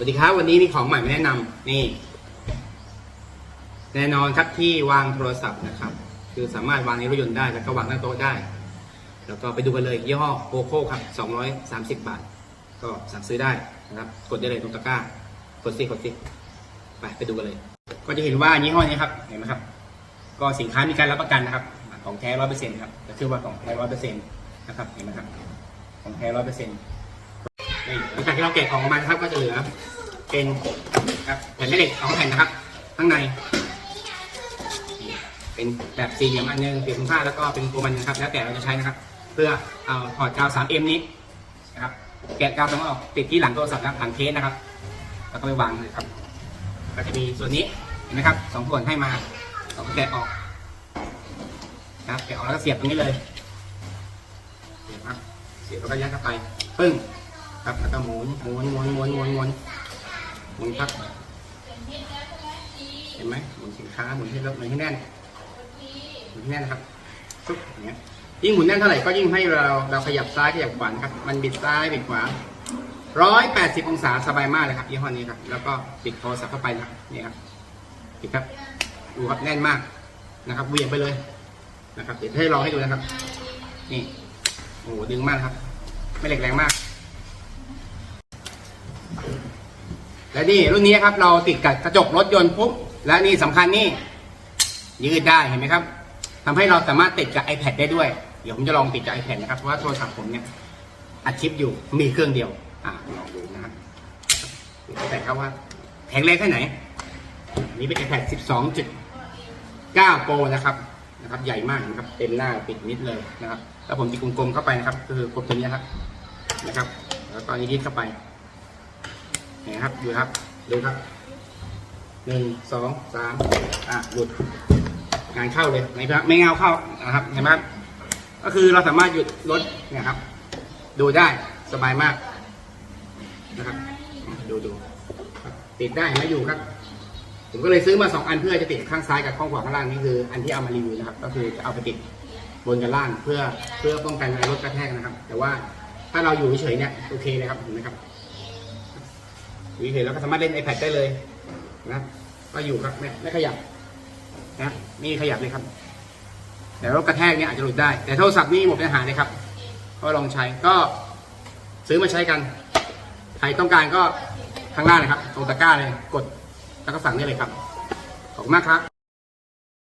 สวัสดีครับวันนี้มีของใหม่มาแนะนำนี่ แน่นอนครับที่วางโทรศัพท์นะครับ คือสามารถวางในรถยนต์ได้แล้วก็วางหน้าโต๊ะได้ แล้วก็ไปดูกันเลยยี่ห้อโ o โ o ครับ 230 บาท ก็สั่งซื้อได้นะครับ กดได้เลยตรงตะกร้ากดสิกดสิไปไปดูกันเลย ก็จะเห็นว่ายี่ห้อนี้ครับเห็นไหมครับ ก็สินค้ามีการรับประกันนะครับ ของแท้ร้อยเปอร์เซ็นต์ครับจะชื่อว่าของแท้ร้อยเปอร์เซ็นต์นะครับเห็นไหมครับของแท้ร้อยเปอร์เซ็นต์ นี่หลังจากที่เราแกะของออกมานะครับ ก็จะเหลือ เป็นครับแผ่นแม่เหล็กสองแผ่นนะครับ ข้างใน เป็นแบบสี่เหลี่ยมอันหนึงเป็นผ้าแล้วก็เป็นตัวมันนะครับ แล้วแต่เราจะใช้นะครับ เพื่อเอาถอดกาว 3M นี้นะครับ แกะกาวตรงออกติดที่หลังโทรศัพท์นะครับหลังเคสนะครับ แล้วก็ไปวางเลยครับ ก็จะมีส่วนนี้เห็นไหมครับสองส่วนให้มาเราก็แกะออกนะครับแกะออกแล้วก็เสียบตรงนี้เลยเสียบครับเสียบแล้วก็ยัดเข้าไปปึ้ง ครับแล้วก็หมุนหมุนหมุนหมุนหมุนหมุนหมุนครับเห็นไหมหมุนสินค้าหมุนให้รถหมุนให้แน่นหมุนให้แน่นครับปึ๊บอย่างเงี้ยยิ่งหมุนแน่นเท่าไหร่ก็ยิ่งให้เราเราขยับซ้ายขยับขวาครับ มันบิดซ้ายบิดขวาร้อยแปดสิบองศาสบายมากเลยครับยี่ห้อนี้ครับแล้วก็ปิดโทรศัพท์เข้าไปนะนี่ครับปิดครับดูครับแน่นมากนะครับเวียงไปเลยนะครับเดี๋ยวให้ลองให้ดูนะครับ นี่โอ้โหดึงมากครับ ไม่เหล็กแรงมาก และนี่รุ่นนี้ครับเราติดกับกระจกรถยนต์ปุ๊บและนี่สำคัญนี่ยืดได้เห็นไหมครับทำให้เราสามารถติดกับ iPad ได้ด้วย เดี๋ยวผมจะลองติดกับ iPad นะครับเพราะว่าโทรศัพท์ผมเนี่ยอัดคลิปอยู่มีเครื่องเดียวอ่าลองดูนะครับแต่ครับว่าแข็งแรงแค่ไหนนนี้เป็น iPad 12.9 Pro นะครับนะครับ ใหญ่มากนะครับ เต็มหน้าปิดมิดเลยนะครับ แล้วผมติดกลมๆเข้าไปนะครับ คือกดตัวนี้ครับนะครับ แล้วตอนนี้ยึดเข้าไป นี่ครับดูครับดูครับหนึ่งสองสามอะหลุดงานเข้าเลยไม่ครับไม่เงาเข้านะครับเห็นไหมก็คือเราสามารถหยุดรถเนี่ยครับ ดูได้สบายมากนะครับ ดูดูติดได้ไหมอยู่ครับ ผมก็เลยซื้อมาสองอันเพื่อจะติดข้างซ้ายกับข้างขวาข้างล่างนี่คือ อันที่เอามารีวิวนะครับ ก็คือจะเอาไปติดบนกับล่างเพื่อเพื่อป้องกันรถกระแทกนะครับ แต่ว่าถ้าเราอยู่เฉยๆเนี่ยโอเคเลยครับเห็นไหมครับ วิเห็นแล้วก็สามารถเล่น iPad ได้เลยนะก็อยู่ครับไม่ไม่ขยับนะนี่ขยับเลยครับ แต่รถกระแทกเนี่ยอาจจะหลุดได้ แต่โทรศัพท์นี่หมดปัญหาเลยครับ ก็ลองใช้ก็ซื้อมาใช้กันใครต้องการก็ข้างล่างนะครับตรงตะกร้าเลยกดแล้วก็สั่งได้เลยครับขอบคุณมากครับ